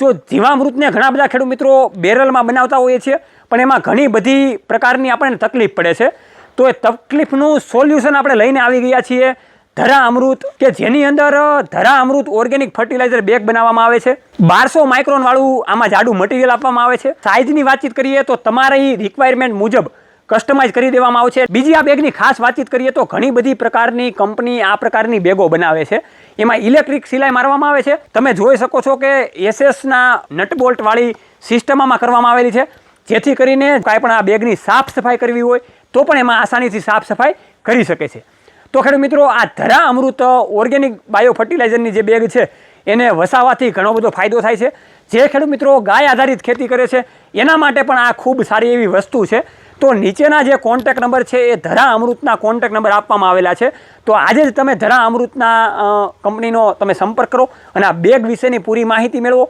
જો જીવામૃતને ઘણા બધા ખેડૂત મિત્રો બેરલમાં બનાવતા હોઈએ છીએ, પણ એમાં ઘણી બધી પ્રકારની આપણને તકલીફ પડે છે. તો એ તકલીફનું સોલ્યુશન આપણે લઈને આવી ગયા છીએ. ધરા અમૃત, કે જેની અંદર ધરા અમૃત ઓર્ગેનિક ફર્ટિલાઇઝર બેગ બનાવવામાં આવે છે. બારસો માઇક્રોન વાળું આમાં જાડું મટીરિયલ આપવામાં આવે છે. સાઇઝની વાતચીત કરીએ તો તમારી રિક્વાયરમેન્ટ મુજબ કસ્ટમાઇઝ કરી દેવામાં આવશે. બીજી આ બેગની ખાસ વાતચીત કરીએ તો ઘણી બધી પ્રકારની કંપની આ પ્રકારની બેગો બનાવે છે. એમાં ઇલેક્ટ્રિક સિલાઈ મારવામાં આવે છે. તમે જોઈ શકો છો કે એસએસના નટબોલ્ટવાળી સિસ્ટમ આમાં કરવામાં આવેલી છે. જેથી કરીને કાંઈ પણ આ બેગની સાફ સફાઈ કરવી હોય, તો પણ એમાં આસાનીથી સાફ સફાઈ કરી શકે છે. તો ખેડૂત મિત્રો, આ ધરા અમૃત ઓર્ગેનિક બાયો ફર્ટિલાઇઝરની જે બેગ છે, એને વસાવાથી ઘણો બધો ફાયદો થાય છે. જે ખેડૂત મિત્રો ગાય આધારિત ખેતી કરે છે, એના માટે પણ આ ખૂબ સારી એવી વસ્તુ છે. તો નીચેના જે કોન્ટેક નંબર છે, એ ધરા અમૃતના કોન્ટેક નંબર આપવામાં આવેલા છે. તો આજે જ તમે ધરા અમૃતના કંપનીનો તમે સંપર્ક કરો અને આ બેગ વિશેની પૂરી માહિતી મેળવો.